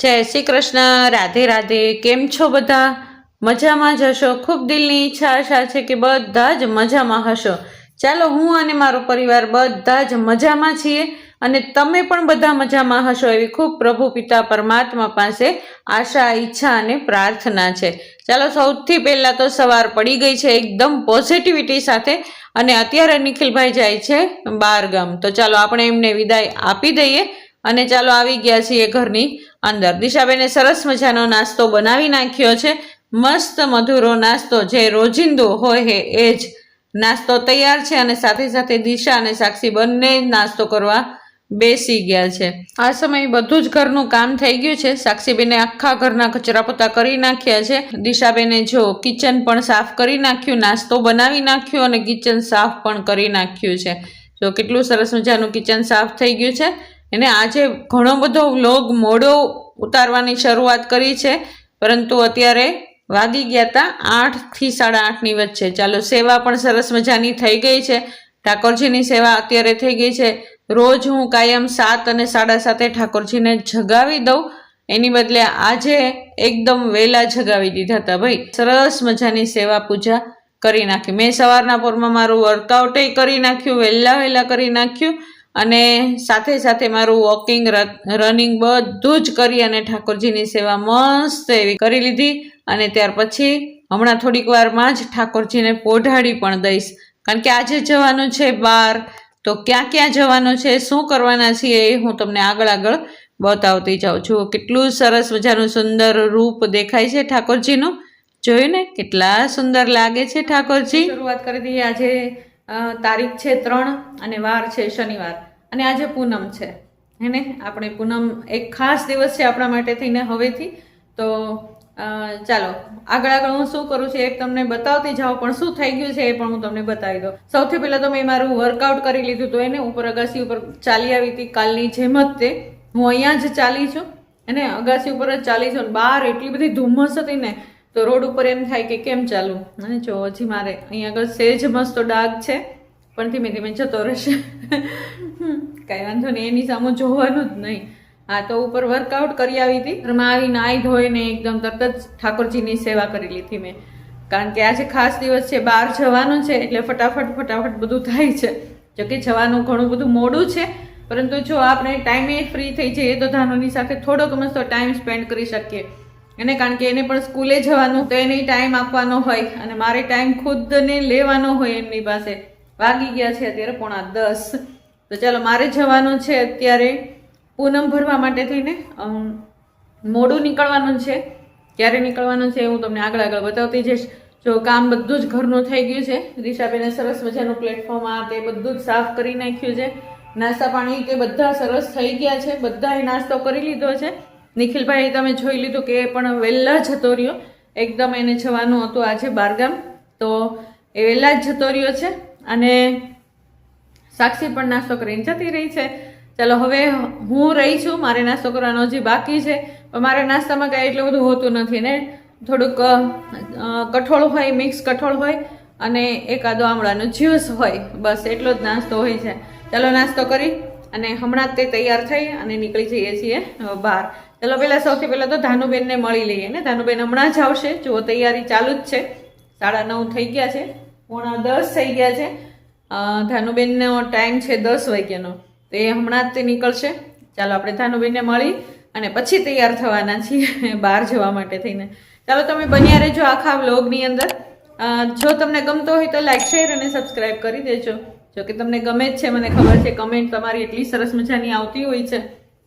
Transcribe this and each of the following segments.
જય શ્રી કૃષ્ણ, રાધે રાધે. કેમ છો બધા? મજામાં જ હશો? ખૂબ દિલની ઈચ્છા આશા છે કે બધા જ મજામાં હશો. ચાલો, હું અને મારો પરિવાર બધા જ મજામાં છીએ અને તમે પણ બધા મજામાં હશો એવી ખૂબ પ્રભુ પિતા પરમાત્મા પાસે આશા, ઈચ્છા અને પ્રાર્થના છે. ચાલો, સૌથી પહેલાં તો સવાર પડી ગઈ છે એકદમ પોઝિટિવિટી સાથે અને અત્યારે નિખિલભાઈ જાય છે બારગામ. તો ચાલો, આપણે એમને વિદાય આપી દઈએ અને ચાલો, આવી ગયા છીએ ઘરની અંદર દિશાબેને સરસ મજાનો નાસ્તો બનાવી નાખ્યો છે. મસ્ત મધુરો નાસ્તો જે રોજિંદો હોય હે એ જ નાસ્તો તૈયાર છે અને સાથે સાથે દિશા અને સાક્ષી બંને નાસ્તો કરવા બેસી ગયા છે. આ સમયે બધું જ ઘરનું કામ થઈ ગયું છે. સાક્ષીબેને આખા ઘરના કચરા પોતા કરી નાખ્યા છે. દિશાબેને જો કિચન પણ સાફ કરી નાખ્યું, નાસ્તો બનાવી નાખ્યો અને કિચન સાફ પણ કરી નાખ્યું છે. જો કેટલું સરસ મજાનું કિચન સાફ થઈ ગયું છે. એને આજે ઘણો બધો વ્લોગ મોડો ઉતારવાની શરૂઆત કરી છે, પરંતુ અત્યારે વાગી ગયા હતા આઠથી સાડા આઠની વચ્ચે. ચાલો, સેવા પણ સરસ મજાની થઈ ગઈ છે. ઠાકોરજીની સેવા અત્યારે થઈ ગઈ છે. રોજ હું કાયમ સાત અને સાડા સાતે ઠાકોરજીને જગાવી દઉં. એની બદલે આજે એકદમ વહેલા જગાવી દીધા હતા ભાઈ. સરસ મજાની સેવા પૂજા કરી નાખી. મેં સવારના પોરમાં મારું વર્કઆઉટે કરી નાખ્યું, વહેલા વહેલા કરી નાખ્યું. અને સાથે સાથે મારું વોકિંગ રનિંગ બધું જ કરી અને ઠાકોરજીની સેવા મસ્ત એવી કરી લીધી. અને ત્યાર પછી હમણાં થોડીક વારમાં જ ઠાકોરજીને પોઢાડી પણ દઈશ. કારણ કે આજે જવાનું છે બહાર તો ક્યાં ક્યાં જવાનું છે, શું કરવાના છીએ એ હું તમને આગળ આગળ બતાવતી જાઉં છું. કેટલું સરસ મજાનું સુંદર રૂપ દેખાય છે ઠાકોરજીનું. જોયું ને? કેટલા સુંદર લાગે છે ઠાકોરજી. શરૂઆત કરી દઈએ. આજે તારીખ છે ત્રણ અને વાર છે શનિવાર. અને આજે પૂનમ છે. હેને આપણે પૂનમ એક ખાસ દિવસ છે આપણા માટે થઈને હવેથી. તો ચાલો, આગળ આગળ હું શું કરું છું એક તમને બતાવતી જાઉં પણ શું થઈ ગયું છે એ પણ હું તમને બતાવી દઉં. સૌથી પહેલાં તો મેં મારું વર્કઆઉટ કરી લીધું હતું એને, ઉપર અગાસી ઉપર ચાલી આવી હતી કાલની જેમ જ તે. હું અહીંયા જ ચાલી છું. અને અગાસી ઉપર જ ચાલી છું બહાર એટલી બધી ધુમ્મસ હતી ને તો રોડ ઉપર એમ થાય કે કેમ ચાલુ? અને જો હજી મારે અહીંયા આગળ સેજ મસ્ત ડાઘ છે, પણ ધીમે ધીમે જતો રહેશે. કાંઈ વાંધો નહીં, એની સામે જોવાનું જ નહીં. હા, તો ઉપર વર્કઆઉટ કરી આવી હતી. ઘરમાં આવી નાહી ધોઈને એકદમ તરત જ ઠાકોરજીની સેવા કરી લીધી મેં. કારણ કે આજે ખાસ દિવસ છે, બહાર જવાનું છે, એટલે ફટાફટ ફટાફટ બધું થાય છે. જો કે જવાનું ઘણું બધું મોડું છે, પરંતુ જો આપણે ટાઈમે ફ્રી થઈ જઈએ તો ધાનોની સાથે થોડોક મસ્ત ટાઈમ સ્પેન્ડ કરી શકીએ. એને કારણ કે એને પણ સ્કૂલે જવાનું તો એને ટાઈમ આપવાનો હોય અને મારે ટાઈમ ખુદને લેવાનો હોય એમની પાસે. વાગી ગયા છે અત્યારે પોણા દસ. તો ચાલો, મારે જવાનું છે અત્યારે પૂનમ ભરવા માટે થઈને મોડું નીકળવાનું છે. ક્યારે નીકળવાનું છે હું તમને આગળ આગળ બતાવતી જઈશ. જો કામ બધું જ ઘરનું થઈ ગયું છે. દિશાબેને સરસ મજાનું પ્લેટફોર્મ આ તે બધું જ સાફ કરી નાખ્યું છે. નાસ્તા પાણી તે બધા સરસ થઈ ગયા છે. બધાએ નાસ્તો કરી લીધો છે. નિખિલભાઈ, તમે જોઈ લીધું કે પણ વહેલા જતો રહ્યો. એકદમ એને જવાનું હતું આજે બારગામ. તો એ વહેલા જ જતો રહ્યો છે અને સાક્ષી પણ નાસ્તો કરીને જતી રહી છે. ચાલો, હવે હું રહી છું. મારે નાસ્તો કરવાનો હજી બાકી છે. પણ મારે નાસ્તામાં કાંઈ એટલું બધું હોતું નથી ને. થોડુંક કઠોળ હોય, મિક્સ કઠોળ હોય અને એકાદો આમળાનો જ્યુસ હોય. બસ એટલો જ નાસ્તો હોય છે. ચાલો, નાસ્તો કરી અને હમણાં તે તૈયાર થઈ અને નીકળી જઈએ છીએ બહાર. ચાલો પહેલાં સૌથી પહેલાં તો ધાનુબેનને મળી લઈએ ને. ધાનુબેન હમણાં જ આવશે. જુઓ તૈયારી ચાલુ જ છે. સાડા નવ થઈ ગયા છે. પોણા દસ થઈ ગયા છે. ધાનુબેનનો ટાઈમ છે દસ વાગ્યાનો. તો એ હમણાં જ તે નીકળશે. ચાલો આપણે ધાનુબેનને મળી અને પછી તૈયાર થવાના છીએ બહાર જવા માટે થઈને. ચાલો તમે બન્યા રહેજો આખા વ્લોગની અંદર. જો તમને ગમતો હોય તો લાઈક શેર અને સબસ્ક્રાઈબ કરી દેજો. જો કે તમને ગમે જ છે મને ખબર છે કમેન્ટ તમારી એટલી સરસ મજાની આવતી હોય છે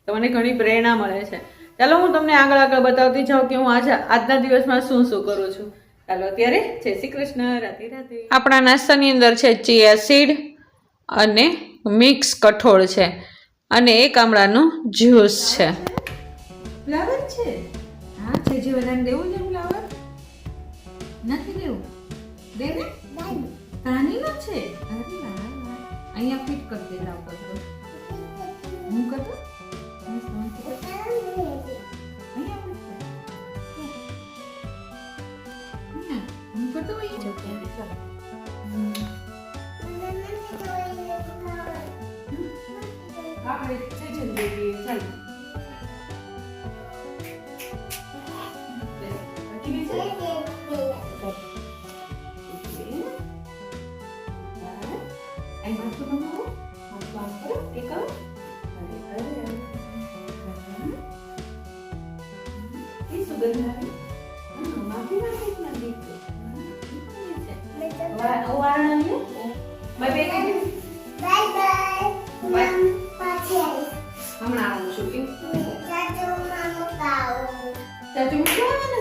તો મને ઘણી પ્રેરણા મળે છે. ચાલો હું તમને આગળ આગળ બતાવતી જાઉં કે હું આજે આજના દિવસમાં શું શું કરું છું. ચાલો અત્યારે જય શ્રી કૃષ્ણ રાધે રાધે. આપણા નાસ્તાની અંદર છે ચિયા સીડ અને મિક્સ કઠોળ છે અને એક આમળાનું જ્યુસ છે. ફ્લાવર છે? હા છે જે બધાને દેવું છે ફ્લાવર? નથી દેવું? દે ને? તાનીનો છે? અરે. અહીંયા ફિટ કરી દે લાવ કરતો હું કરતો? 嗯。嗯嗯嗯嗯嗯嗯嗯嗯。嗯嗯嗯嗯嗯嗯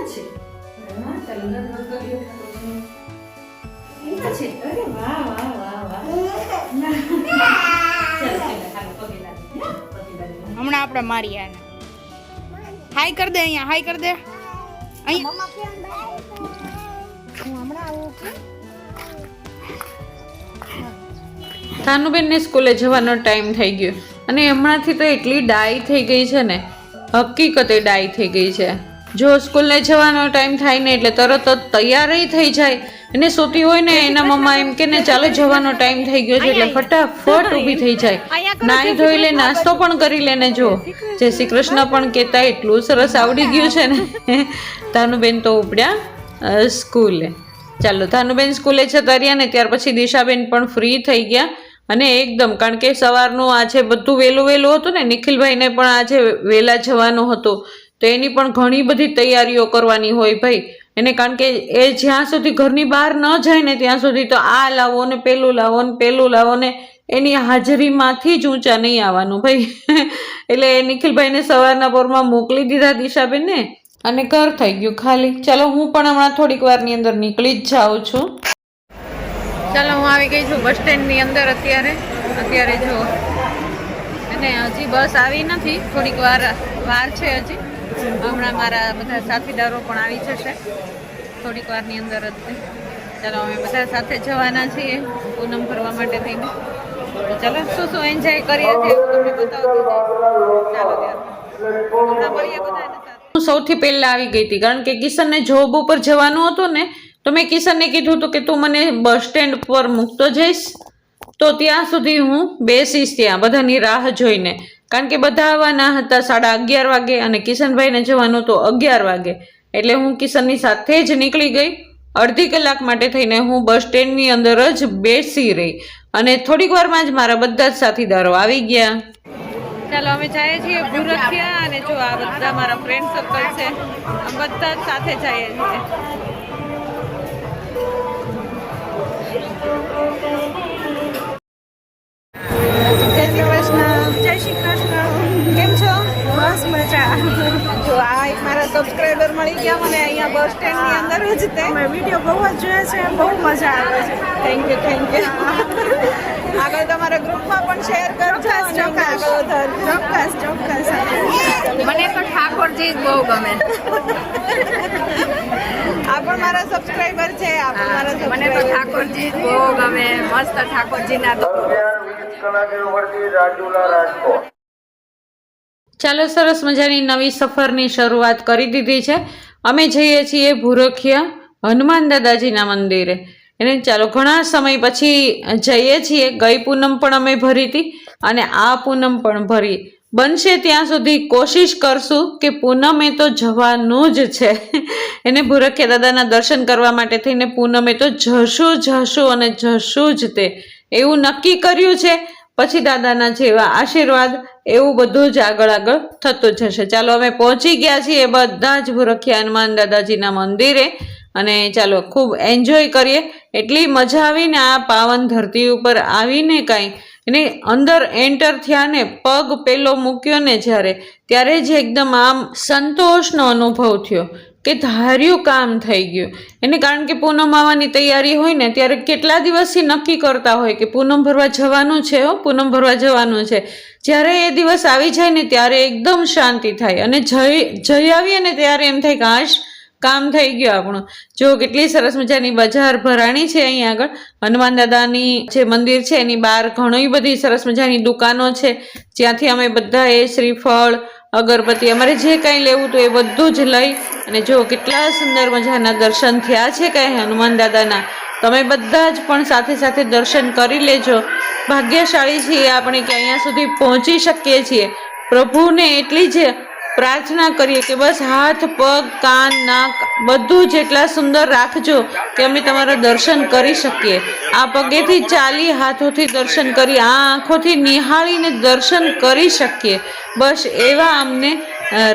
છે? અરે વાહ ઠાકોરજી અરે વાહ વાહ વાહ વાહ. હમણાં આપણે મારી આને. હાય કર દે અહીંયા હાય કર દે. અહીંયા તાનુબેનને સ્કૂલે જવાનો ટાઈમ થઈ ગયો. અને હમણાંથી તો એટલી ડાય થઈ ગઈ છે ને. હકીકતે ડાય થઈ ગઈ છે. જો સ્કૂલને જવાનો ટાઈમ થાય ને એટલે તરત જ તૈયાર થઈ જાય. એને સોતી હોય ને એના મમ્મા એમ કે ને ચાલો જવાનો ટાઈમ થઈ ગયો છે એટલે ફટાફટ ઊભી થઈ જાય. નાહી ધોઈ લે નાસ્તો પણ કરી લે ને જો. જય શ્રી કૃષ્ણ. પણ કહેતા એટલું સરસ આવડી ગયું છે ને. તાનુબેન તો ઉપડ્યા સ્કૂલે. ચાલો ધાનુબેન સ્કૂલે જતા રહ્યા ને ત્યાર પછી દિશાબેન પણ ફ્રી થઈ ગયા. અને એકદમ કારણ કે સવારનું આજે બધું વહેલું વહેલું હતું ને નિખિલભાઈને પણ આજે વહેલા જવાનું હતું. તો એની પણ ઘણી બધી તૈયારીઓ કરવાની હોય ભાઈ. એને કારણ કે એ જ્યાં સુધી ઘરની બહાર ન જાય ને ત્યાં સુધી તો આ લાવો ને પેલું લાવો ને પેલું લાવો ને એની હાજરીમાંથી જ ઊંચા નહીં આવવાનું ભાઈ. એટલે નિખિલભાઈને સવારના પોરમાં મોકલી દીધા દિશાબેનને અને ઘર થઈ ગયું ખાલી. ચાલો હું પણ હમણાં થોડીક વારની અંદર નીકળી જ જાઉં છું. ચાલો હું આવી ગઈ છું બસ સ્ટેન્ડની અંદર અત્યારે. અત્યારે જો. અને હજી બસ આવી નથી. થોડીક વાર વાર છે હજી. હમણાં મારા બધા સાથીદારો પણ આવી જશે. થોડીક વારની અંદર જ ચાલો, અમે બધા સાથે જવાના છીએ પૂનમ ફરવા માટે થઈને. ચાલો, શું શું એન્જોય કરીએ છીએ? તમને બતાવતી ચાલો હમણાં મળીએ બધાને સૌથી. પહેલા આવી ગઈ હતી, કારણ કે કિશનને જોબ ઉપર જવાનું હતું ને, તો મેં કિશનને કીધું હતું કે તું મને બસ સ્ટેન્ડ પર મૂકતો જઈશ. તો ત્યાં સુધી હું બેસીશ ત્યાં, બધાની રાહ જોઈને. કારણ કે બધા આવવાના હતા સાડા અગિયાર વાગે અને કિશનભાઈને જવાનું તો અગિયાર વાગે. એટલે હું કિશનની સાથે જ નીકળી ગઈ. અડધી કલાક માટે થઈને હું બસ સ્ટેન્ડની અંદર જ બેસી રહી. અને થોડીક વારમાં જ મારા બધા જ સાથીદારો આવી ગયા. ચાલો, અમે જઈએ છીએ ભૂરખિયા અને જો આ બધા મારા ફ્રેન્ડ સર્કલ છે બધા જ સાથે જઈએ છીએ. શ્રી કૃષ્ણ કેમ છો? બસ મજા. જો આ એક મારા સબસ્ક્રાઇબર મળી ગયા મને અહીંયા બસ સ્ટેન્ડની અંદર જ તે. વીડિયો બહુ જ જોઈએ છે બહુ મજા આવે છે. થેન્ક યુ થેન્ક યુ આગળ તમારા ગ્રુપમાં પણ શેર કરજો ચોક્કસ ચોક્કસ. ચોક્કસ ચોક્કસ. મને તો ઠાકોરજી જ બહુ ગમે. આ પણ મારા સબસ્ક્રાઈબર છે આ પણ મારા મને તો. ઠાકોરજી બહુ ગમે. મસ્ત ઠાકોરજીના ચાલો સરસ મજાની નવી સફરની શરૂઆત કરી દીધી છે. અમે જઈએ છીએ ભૂરખિયા હનુમાન દાદાજીના મંદિરે. એને ચાલો, ઘણા સમય પછી જઈએ છીએ. ગઈ પૂનમ પણ અમે ભરી હતી અને આ પૂનમ પણ ભરી. બનશે ત્યાં સુધી કોશિશ કરશું કે પૂનમે તો જવાનું જ છે. એને ભૂરખિયા દાદાના દર્શન કરવા માટે થઈને પૂનમે તો જશું જશું અને જશું જ તે. એવું નક્કી કર્યું છે? પછી દાદાના જેવા આશીર્વાદ, એવું બધું જ આગળ આગળ થતું જશે ચાલો, અમે પહોંચી ગયા છીએ બધા જ ભૂરખિયા હનુમાન દાદાજીના મંદિરે અને ચાલો, ખૂબ એન્જોય કરીએ. એટલી મજા આવીને આ પાવન ધરતી ઉપર આવીને કાંઈ, એને અંદર એન્ટર થયા ને પગ પેલો મૂક્યો ને જ્યારે, ત્યારે જ એકદમ આમ સંતોષનો અનુભવ થયો. કે ધાર્યું કામ થઈ ગયું. એને કારણ કે પૂનમ આવવાની તૈયારી હોય ને, ત્યારે કેટલા દિવસથી નક્કી કરતા હોય કે પૂનમ ભરવા જવાનું છે હો, પૂનમ ભરવા જવાનું છે. જ્યારે એ દિવસ આવી જાય ને, ત્યારે એકદમ શાંતિ થાય અને જઈ જઈ આવીએ ને ત્યારે એમ થાય કે આશ, કામ થઈ ગયું આપણું. જો કેટલી સરસ મજાની બજાર ભરાણી છે અહીં આગળ. હનુમાન દાદાની જે મંદિર છે, એની બહાર ઘણી બધી સરસ મજાની દુકાનો છે. જ્યાંથી અમે બધાએ શ્રીફળ અગરબત્તી. અમારે જે કાંઈ લેવું હતું એ બધું જ લઈ અને જો કેટલા સુંદર મજાના દર્શન થયા છે કાંઈ હનુમાન દાદાના. તમે બધા જ પણ સાથે સાથે દર્શન કરી લેજો. ભાગ્યશાળી છીએ આપણે કે અહીંયા સુધી પહોંચી શકીએ છીએ. પ્રભુને એટલી જ પ્રાર્થના કરીએ કે બસ હાથ, પગ, કાન, નાક, બધું જેટલા સુંદર રાખજો કે અમે તમારા દર્શન કરી શકીએ. આ પગેથી ચાલી, હાથોથી દર્શન કરી, આ આંખોથી નિહાળીને દર્શન કરી શકીએ. બસ એવા અમને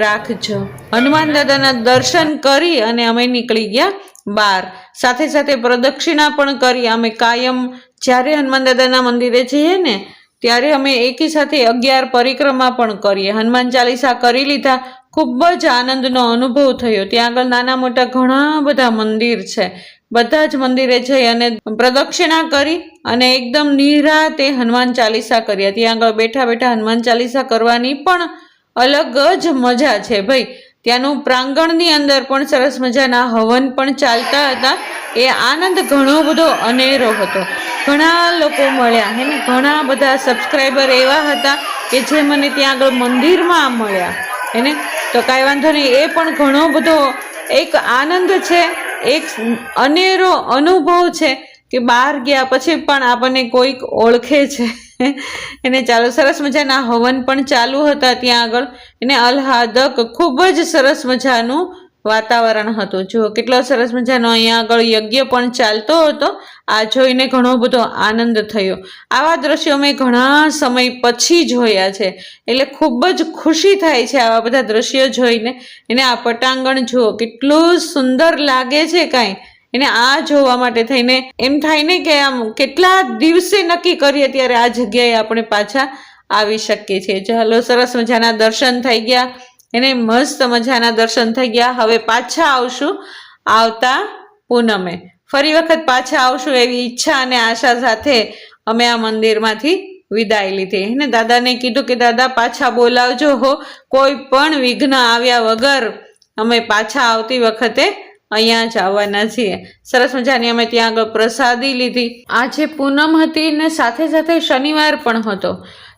રાખજો. હનુમાન દાદાના દર્શન કરી અને અમે નીકળી ગયા બાર સાથે સાથે પ્રદક્ષિણા પણ કરી. અમે કાયમ, જ્યારે હનુમાન દાદાના મંદિરે જઈએ ને ત્યારે અમે એકી સાથે અગિયાર પરિક્રમા પણ કરીએ. હનુમાન ચાલીસા કરી લીધા. ખૂબ જ આનંદનો અનુભવ થયો. ત્યાં આગળ નાના મોટા ઘણા બધા મંદિર છે. બધા જ મંદિરે જઈ અને પ્રદક્ષિણા કરી અને એકદમ નિરાતે હનુમાન ચાલીસા કર્યા. ત્યાં આગળ બેઠા બેઠા હનુમાન ચાલીસા કરવાની પણ અલગ જ મજા છે. ભાઈ ત્યાંનું પ્રાંગણની અંદર પણ સરસ મજાના હવન પણ ચાલતા હતા. એ આનંદ ઘણો બધો અનેરો હતો. ઘણા લોકો મળ્યા, હે ઘણા બધા સબસ્ક્રાઈબર એવા હતા કે જે મને ત્યાં આગળ મંદિરમાં મળ્યા એને તો કાંઈ વાંધો નહીં, એ પણ ઘણો બધો એક આનંદ છે, એક અનેરો અનુભવ છે કે બહાર ગયા પછી પણ આપણને કોઈક ઓળખે છે. એને ચાલો સરસ મજાના હવન પણ ચાલુ હતા ત્યાં આગળ. એને અલ્હાદક ખૂબ જ સરસ મજાનું વાતાવરણ હતું. જુઓ કેટલો સરસ મજાનો અહીંયા આગળ યજ્ઞ પણ ચાલતો હતો, આ જોઈને ઘણો બધો આનંદ થયો. આવા દ્રશ્યો મેં ઘણા સમય પછી જોયા છે. એટલે ખૂબ જ ખુશી થાય છે આવા બધા દ્રશ્યો જોઈને. એને આ પટાંગણ જુઓ, કેટલું સુંદર લાગે છે કાંઈ. એને આ જોવા માટે થઈને એમ થાય ને કે આમ કેટલા દિવસે નક્કી કરીએ ત્યારે આ જગ્યાએ આપણે પાછા આવી શકીએ છીએ. ચાલો સરસ મજાના દર્શન થઈ ગયા. એને મસ્ત મજાના દર્શન થઈ ગયા. હવે પાછા આવશું આવતા પૂનમે. ફરી વખત પાછા આવશું એવી ઈચ્છા અને આશા સાથે અમે આ મંદિરમાંથી વિદાય લીધી. એને દાદાને કીધું કે, દાદા, પાછા બોલાવજો હો. કોઈ પણ વિઘ્ન આવ્યા વગર અમે પાછા આવતી વખતે અહીંયા જ આવવાના છીએ. સરસ મજાની અમે ત્યાં આગળ પ્રસાદી લીધી. આજે પૂનમ હતી ને સાથે સાથે શનિવાર પણ હતો.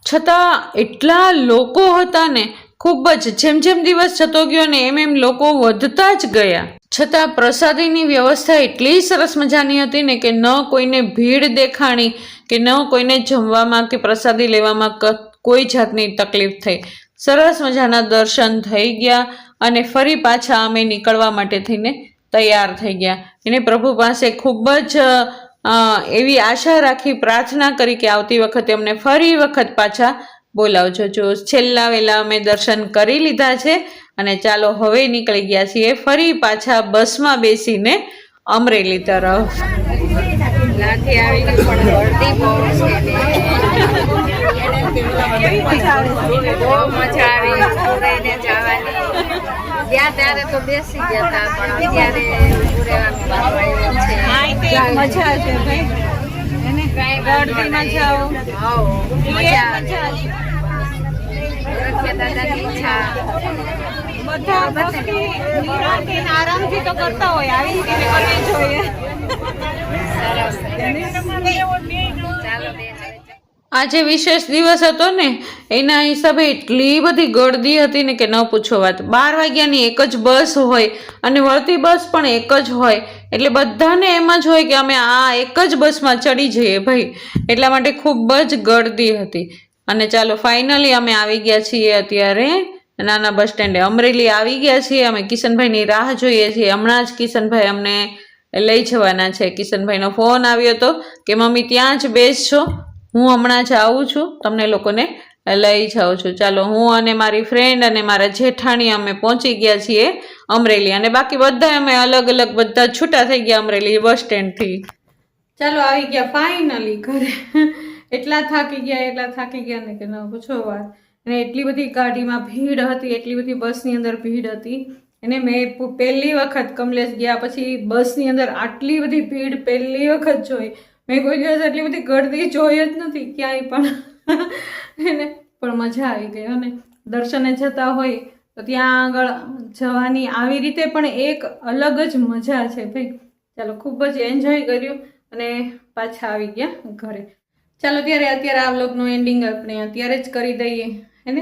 છતાં એટલા લોકો હતા ને, ખૂબ જ જેમ જેમ દિવસ જતો ગયો ને એમ એમ લોકો વધતા જ ગયા. છતાં પ્રસાદીની વ્યવસ્થા એટલી સરસ મજાની હતી ને કે ન કોઈને ભીડ દેખાણી, કે ન કોઈને જમવામાં કે પ્રસાદી લેવામાં કોઈ જાતની તકલીફ થઈ. સરસ મજાના દર્શન થઈ ગયા અને ફરી પાછા અમે નીકળવા માટે થઈને તૈયાર થઈ ગયા. એને પ્રભુ પાસે ખૂબ જ એવી આશા રાખી પ્રાર્થના કરી કે આવતી વખતે અમને ફરી વખત પાછા બોલાવજો. જો છેલ્લા વેલા અમે દર્શન કરી લીધા છે અને ચાલો હવે નીકળી ગયા છીએ ફરી પાછા બસમાં બેસીને અમરેલી તરફ. મજા આવી. ગયા ત્યારે તો બેસી ગયા હતા પણ અત્યારે પૂરેવાનું વારો આવ્યો છે. મજા છે ભાઈ. એને કાંઈ ગળદીમાં જાઓ. હાઉ, મજા આવે. ગોરખિયા દાદાની ઈચ્છા. બધા ભક્તિ નિરાંતે ને આરામથી તો કરતા હોય આવી રીતે કરવી જોઈએ. સરસ. ચાલો બેન હવે આજે વિશેષ દિવસ હતો ને, એના હિસાબે એટલી બધી ગળદી હતી ને કે ન પૂછો વાત. બાર વાગ્યાની એક જ બસ હોય અને વળતી બસ પણ એક જ હોય. એટલે બધાને એમ જ હોય કે અમે આ એક જ બસમાં ચડી જઈએ ભાઈ. એટલા માટે ખૂબ જ ગળદી હતી. અને ચાલો ફાઇનલી અમે આવી ગયા છીએ અત્યારે નાના બસ સ્ટેન્ડે. અમરેલી આવી ગયા છીએ અમે. કિશનભાઈની રાહ જોઈએ છીએ. હમણાં જ કિશનભાઈ અમને લઈ જવાના છે. કિશનભાઈનો ફોન આવ્યો હતો કે, મમ્મી, ત્યાં જ બેસશો હું હમણાં જ આવું છું, તમને લોકોને લઈ જાઉં છું. ચાલો, હું અને મારી ફ્રેન્ડ અને મારા જેઠાણી અમે પહોંચી ગયા છીએ અમરેલી અને બાકી બધા અમે અલગ અલગ બધા છૂટા થઈ ગયા અમરેલી બસ સ્ટેન્ડથી ચાલો, આવી ગયા ફાઇનલી ઘરે. એટલા થાકી ગયા, એટલા થાકી ગયા ને કે ન, પૂછો વાત. અને એટલી બધી ગાડીમાં ભીડ હતી, એટલી બધી બસની અંદર ભીડ હતી. અને મેં પહેલી વખત કમલેશ ગયા પછી બસની અંદર આટલી બધી ભીડ પહેલી વખત જોઈ. મેં કોઈ દિવસ એટલી બધી ગળદી જોઈ જ નથી, ક્યાંય પણ. એને પણ મજા આવી ગઈ, અને દર્શને જતા હોય તો ત્યાં આગળ જવાની આવી રીતે પણ એક અલગ જ મજા છે ભાઈ. ચાલો, ખૂબ જ એન્જોય કર્યું અને પાછા આવી ગયા ઘરે. ચાલો, ત્યારે અત્યારે આ વ્લોગનું એન્ડિંગ આપણે અત્યારે જ કરી દઈએ હેને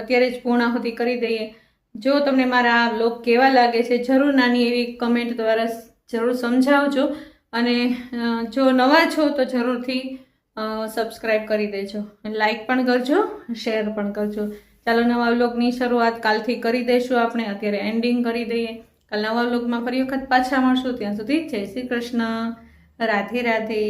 અત્યારે જ પૂર્ણાહુતિ કરી દઈએ. જો તમને મારા આ વ્લોગ કેવા લાગે છે, જરૂર નાની એવી કમેન્ટ દ્વારા જરૂર સમજાવજો. અને જો નવા છો તો જરૂરથી સબસ્ક્રાઈબ કરી દેજો. લાઈક પણ કરજો શેર પણ કરજો. ચાલો નવા વ્લોગની શરૂઆત કાલથી કરી દઈશું આપણે. અત્યારે એન્ડિંગ કરી દઈએ. કાલ નવા વ્લોગમાં ફરી વખત પાછા મળશું. ત્યાં સુધી જય શ્રી કૃષ્ણ. રાધે રાધે.